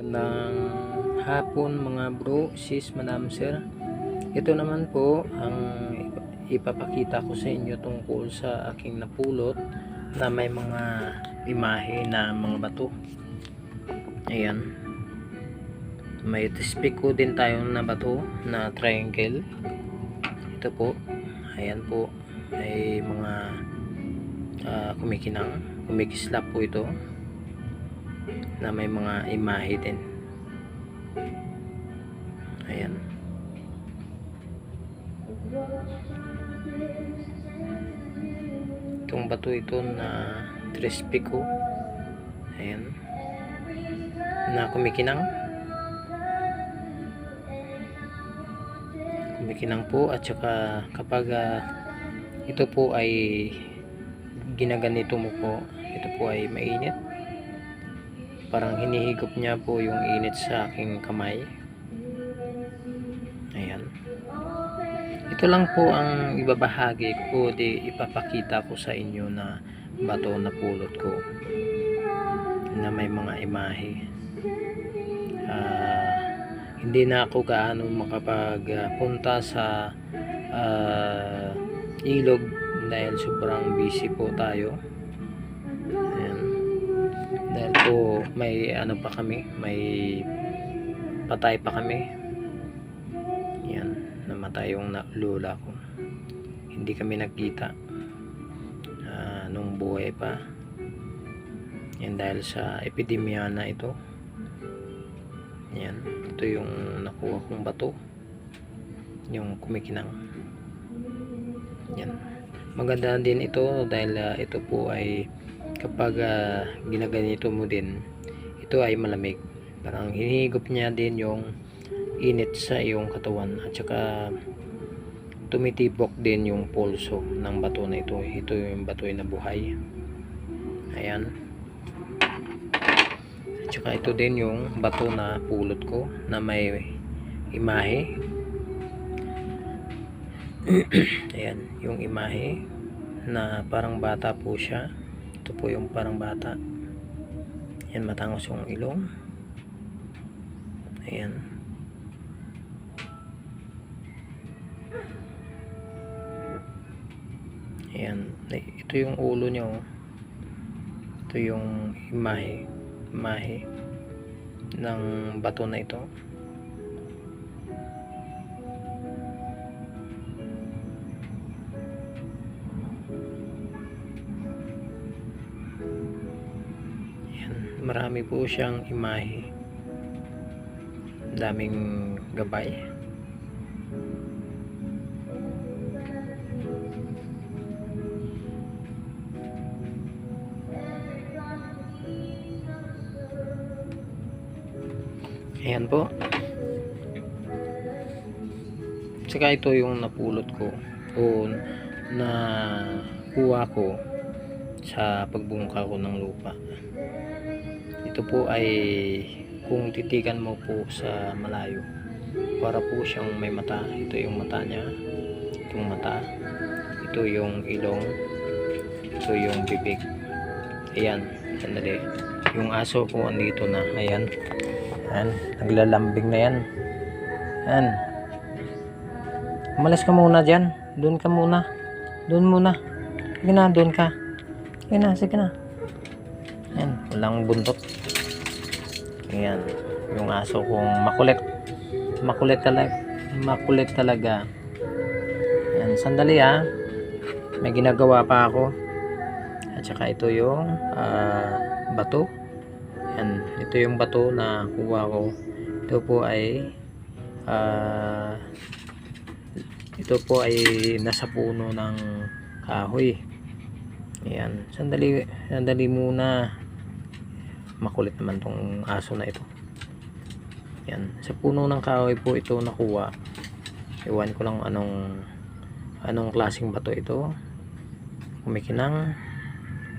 Magandang hapon mga bro, sis, madam, sir. Ito naman po ang ipapakita ko sa inyo tungkol sa aking napulot na may mga imahe na mga bato. Ayan. May tispik ko din tayo na bato na triangle. Ito po. Ayan po. Ay mga ah, kumikinang. Kumikislap po ito na may mga imahe din. Ayan. Itong bato ito na Trespico. Ayan. Na kumikinang. Kumikinang po at saka kapag ah, ito po ay ginaganito mo po, ito po ay mainit parang hinihigop niya po yung init sa aking kamay. Ayan. Ito lang po ang ibabahagi ko di ipapakita ko sa inyo na bato na pulot ko na may mga imahe. Ah, hindi na ako gaano makapagpunta sa ah, ilog dahil sobrang busy po tayo dahil po may ano pa kami may patay pa kami. Yan namatay yung lola ko. Hindi kami nagkita ah, nung buhay pa. Yan dahil sa epidemya na ito. Yan ito yung nakuha kong bato. Yung kumikinang. Yan. Maganda din ito dahil ah, ito po ay kapag ah, ginaganito mo din ito ay malamig. Parang hinihigop niya din yung init sa iyong katawan at saka tumitibok din yung pulso ng bato na ito. Ito yung bato na buhay ayan. At saka ito din yung bato na pulot ko na may imahe. Ayan yung imahe na parang bata po siya ito po yung parang bata. Yan matangos yung ilong. Ayan. Ayan. Ay, ito yung ulo niya oh. ito yung imahe. Imahe ng bato na ito marami po siyang imahe. Daming gabay. Ayan po. Saka ito yung napulot ko o na kuha ko sa pagbungka ko ng lupa ito po ay kung titigan mo po sa malayo para po siyang may mata. Ito yung mata niya itong mata. Ito yung ilong ito yung bibig. Ayan sandali. Yung aso ko andito na. Ayan. Ayan naglalambing na yan. Ayan. Umalis ka muna dyan. Doon ka muna. Doon muna. Sige na doon ka. Sige na sige na. Ayan, walang buntot. Ayan, yung aso kong makulit. Makulit talaga. Makulit talaga. Ayan, sandali ah. May ginagawa pa ako. At saka ito yung ah, bato. Ayan, ito yung bato na kuha ko. Ito po ay ah, ito po ay nasa puno ng kahoy. Ayan, sandali, sandali muna. Makulit naman tong aso na ito. Yan, sa puno ng kahoy po ito nakuha. Iwan ko lang anong anong klaseng bato ito. Kumikinang.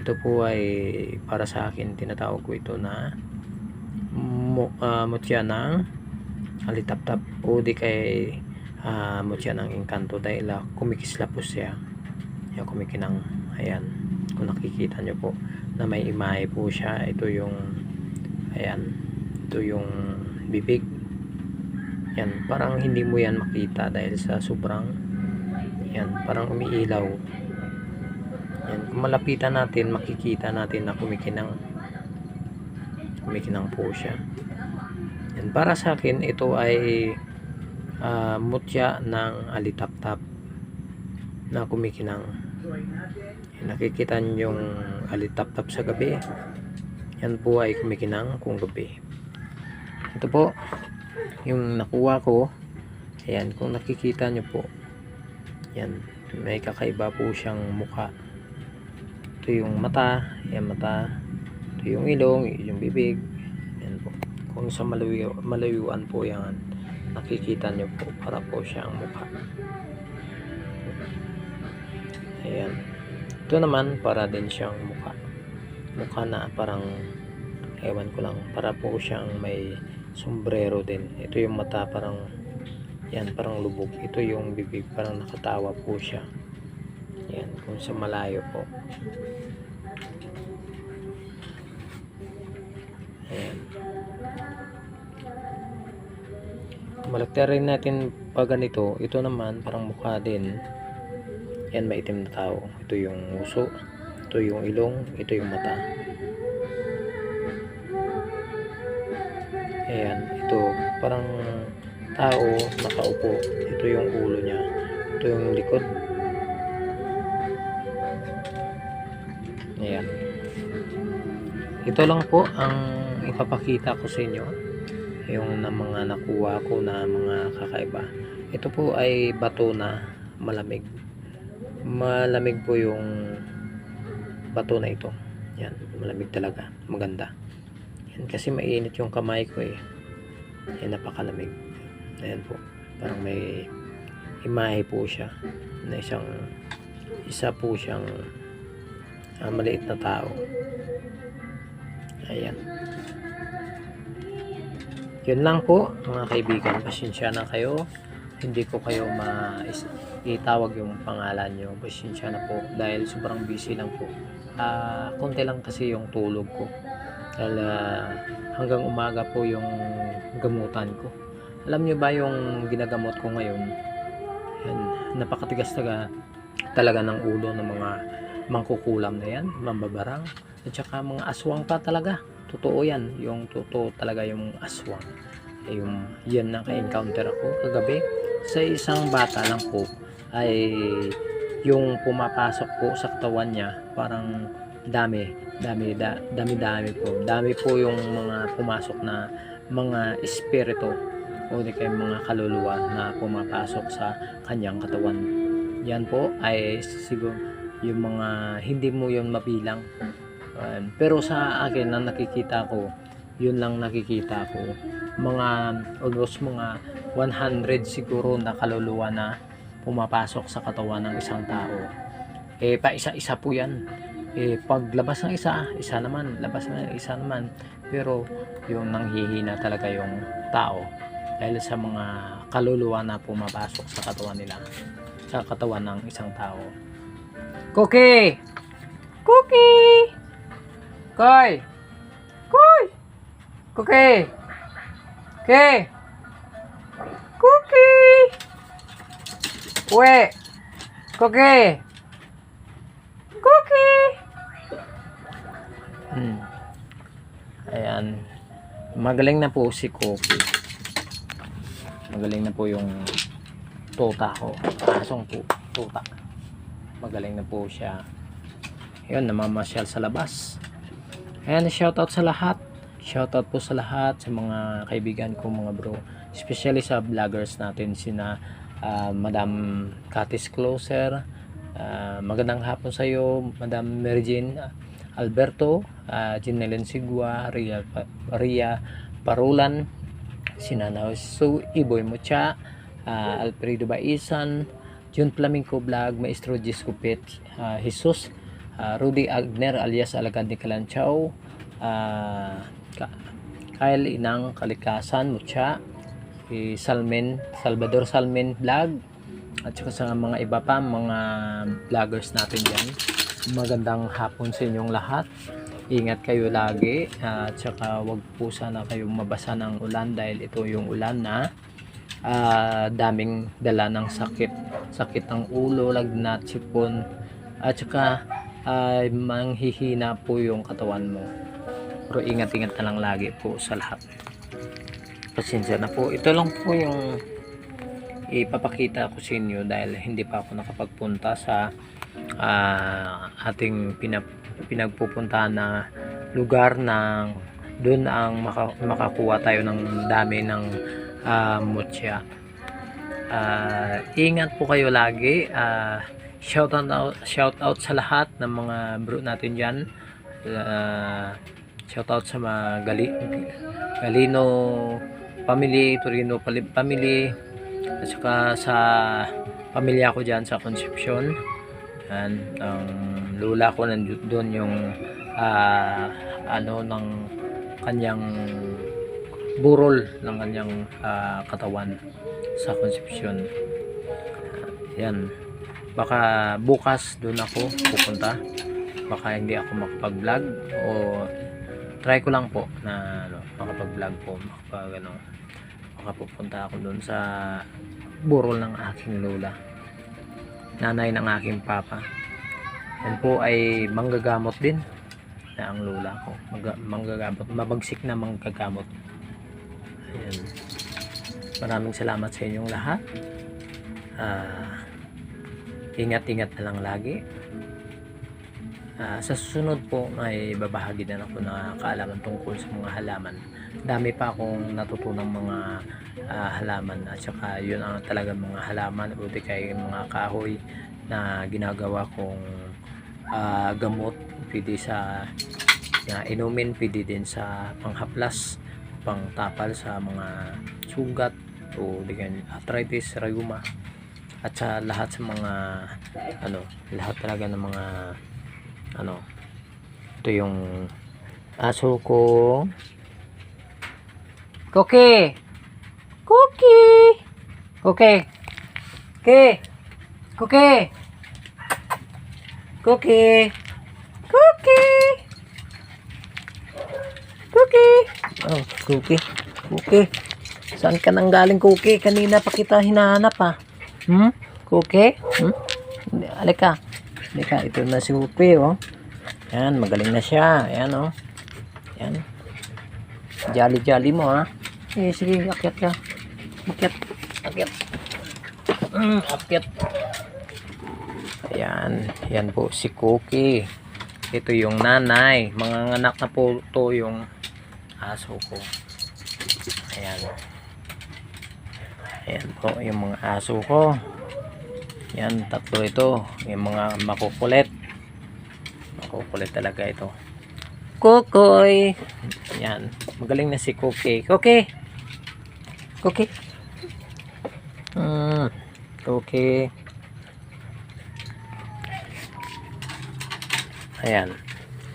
Ito po ay para sa akin tinatawag ko ito na mo, uh, mutya ng alitap-tap o di kay uh, mutya ng engkanto dahil uh, kumikislap po siya. Yan, kumikinang. Ayan kung nakikita nyo po na may imahe po siya. Ito yung ayan ito yung bibig. Yan parang hindi mo yan makita dahil sa sobrang yan parang umiilaw. Yan kung malapitan natin makikita natin na kumikinang kumikinang po siya. Yan para sa akin ito ay ah, mutya ng alitaptap na kumikinang nakikita yung alitaptap sa gabi. Yan po ay kumikinang kung gabi. Ito po yung nakuha ko. Ayan kung nakikita nyo po yan may kakaiba po siyang mukha. Ito yung mata yan mata. Ito yung ilong yung bibig. Yan po. Kung sa malayo, malayuan po yan nakikita nyo po para po siyang mukha ayan ito naman para din siyang mukha. Mukha na parang ewan ko lang para po siyang may sombrero din. Ito yung mata parang yan parang lubog. Ito yung bibig parang nakatawa po siya. Yan kung sa malayo po. Ayan. Malagta rin natin pag ganito. Ito naman parang mukha din yan maitim na tao ito yung uso ito yung ilong ito yung mata Ayan, ito parang tao nakaupo. Ito yung ulo niya. Ito yung likod. Ayan. Ito lang po ang ipapakita ko sa inyo. Yung na mga nakuha ko na mga kakaiba. Ito po ay bato na malamig. Malamig po yung bato na ito. Yan, malamig talaga. Maganda. Yan, kasi mainit yung kamay ko eh. Yan, napakalamig. Ayan po. Parang may imahe po siya na isang isa po siyang ah, maliit na tao. Ayan. Yun lang po mga kaibigan. Pasensya na kayo. Hindi ko kayo ma itawag yung pangalan nyo. Pasensya na po dahil sobrang busy lang po. Ah, konti lang kasi yung tulog ko. Dahil ah, hanggang umaga po yung gamutan ko. Alam nyo ba yung ginagamot ko ngayon? Yan, napakatigas taga, talaga ng ulo ng mga mangkukulam na yan, mambabarang, at saka mga aswang pa talaga. Totoo yan, yung totoo talaga yung aswang. Yung yan na ka-encounter ako kagabi sa isang bata lang po ay yung pumapasok po sa katawan niya parang dami dami da, dami dami po. Dami po yung mga pumasok na mga espiritu o di kaya mga kaluluwa na pumapasok sa kanyang katawan. Yan po ay siguro yung mga hindi mo yun mabilang. Pero sa akin na nakikita ko yun lang nakikita ko. Mga almost mga 100 siguro na kaluluwa na pumapasok sa katawan ng isang tao eh pa isa-isa po yan eh paglabas ng isa isa naman labas ng isa naman pero yung nanghihina talaga yung tao dahil sa mga kaluluwa na pumapasok sa katawan nila sa katawan ng isang tao Cookie! Cookie! Koy! Koy! Cookie! Cookie! Uwe! Cookie! Cookie! Hmm. Ayan. Magaling na po si Cookie. Magaling na po yung tuta ko. Asong po. Tuta. Magaling na po siya. Yun, namamasyal sa labas. Ayan, shoutout sa lahat. Shoutout po sa lahat, sa mga kaibigan ko, mga bro. Especially sa vloggers natin, sina ah, Madam Katis Closer. Ah, magandang hapon sa iyo, Madam Merjin Alberto, uh, Jinelen Sigua, Ria, Ria Parulan, Sinanaw Su, Iboy Mucha, ah, Alfredo Baisan, Jun Flamenco Vlog, Maestro Giscopet, uh, Jesus, ah, Rudy Agner alias Alagad ni Kalanchaw, ah, Ka- Kyle Inang Kalikasan, Mucha, si Salmen, Salvador Salmen Vlog, at saka sa mga iba pa, mga vloggers natin dyan. Magandang hapon sa inyong lahat. ingat kayo lagi. At saka wag po sana kayong mabasa ng ulan dahil ito yung ulan na ah, daming dala ng sakit. Sakit ng ulo, lagnat, sipon. At saka ay manghihina po yung katawan mo. Pero ingat-ingat na lang lagi po sa lahat pasensya na po ito lang po yung ipapakita ko sa inyo dahil hindi pa ako nakapagpunta sa ah, ating pinap pinagpupuntahan na lugar na doon ang maka, makakuha tayo ng dami ng ah, mutya. Ah, ingat po kayo lagi. Ah, shout out shout out sa lahat ng mga bro natin diyan. shout out sa mga gali, Galino family, Torino family, at saka sa pamilya ko diyan sa Concepcion. Yan, ang lula ko nandoon yung ah, ano ng kanyang burol ng kanyang ah, katawan sa Concepcion. Yan. Baka bukas doon ako pupunta. Baka hindi ako makapag-vlog o try ko lang po na ano, makapag-vlog po, makapag ano, makapupunta ako doon sa burol ng aking lola. Nanay ng aking papa. Yan po ay manggagamot din na ang lola ko. Magga- manggagamot mabagsik na manggagamot. Ayan. Maraming salamat sa inyong lahat. Ah, ingat-ingat na lang lagi. Ah, sa susunod po ay babahagi na ako na kaalaman tungkol sa mga halaman dami pa akong natutunang mga ah, halaman at saka yun ang talagang mga halaman. O di kaya mga kahoy na ginagawa kong ah, gamot. Pwede sa na inumin pwede din sa panghaplas pangtapal sa mga sugat o di arthritis, rheuma. At sa lahat sa mga ano lahat talaga ng mga ano ito yung aso ko Cookie! Cookie! Cookie! Cookie! Cookie! Cookie! Cookie! Cookie! Oh, Cookie. Cookie. Saan ka nang galing, Cookie? Kanina pa kita hinahanap, ha? Hmm? Cookie? Hmm? Hindi, Halika. Halika, ito na si Cookie, oh. Yan, magaling na siya. Ayan, oh. Yan. Jolly-jolly mo, ha? Eh, sige, akyat ka. Akyat. Akyat. Mm, akyat. Ayan. Yan po si Cookie. Ito yung nanay. Mga anak na po to yung aso ko. Ayan. Ayan po yung mga aso ko. Yan, tatlo ito. Yung mga makukulit. Makukulit talaga ito. Kukoy. Yan. Magaling na si Cookie. Cookie. Cookie. Hmm. Cookie. Ayan.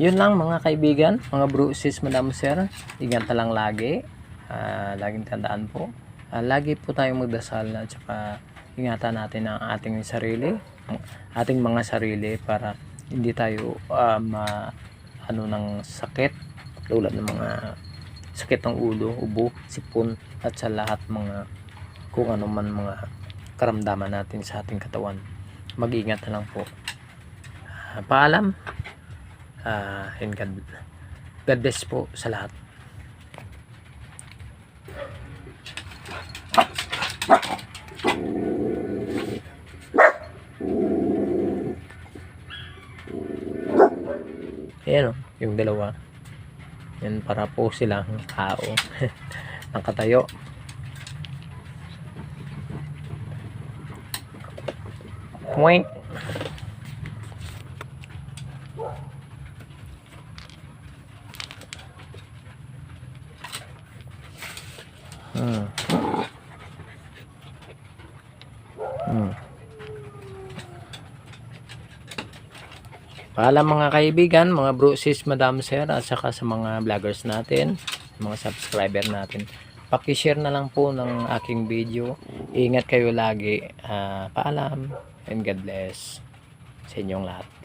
Yun lang mga kaibigan, mga bruises, madam sir. Ingat na lang lagi. Ah, laging tandaan po. Ah, lagi po tayong magdasal at saka ingatan natin ang ating sarili, ating mga sarili para hindi tayo ah, ma ano ng sakit tulad ng mga sakit ng ulo, ubo, sipon at sa lahat mga kung ano man mga karamdaman natin sa ating katawan. Mag-ingat na lang po. Ah, paalam. Ah, and God, God bless po sa lahat. Ayan o, yung dalawa. Yan para po silang tao. Nakatayo. Hmm. Hmm. Paalam mga kaibigan, mga bro, sis, madam, sir, at saka sa mga vloggers natin, mga subscriber natin. Paki-share na lang po ng aking video. Ingat kayo lagi. Ah, paalam and God bless sa inyong lahat.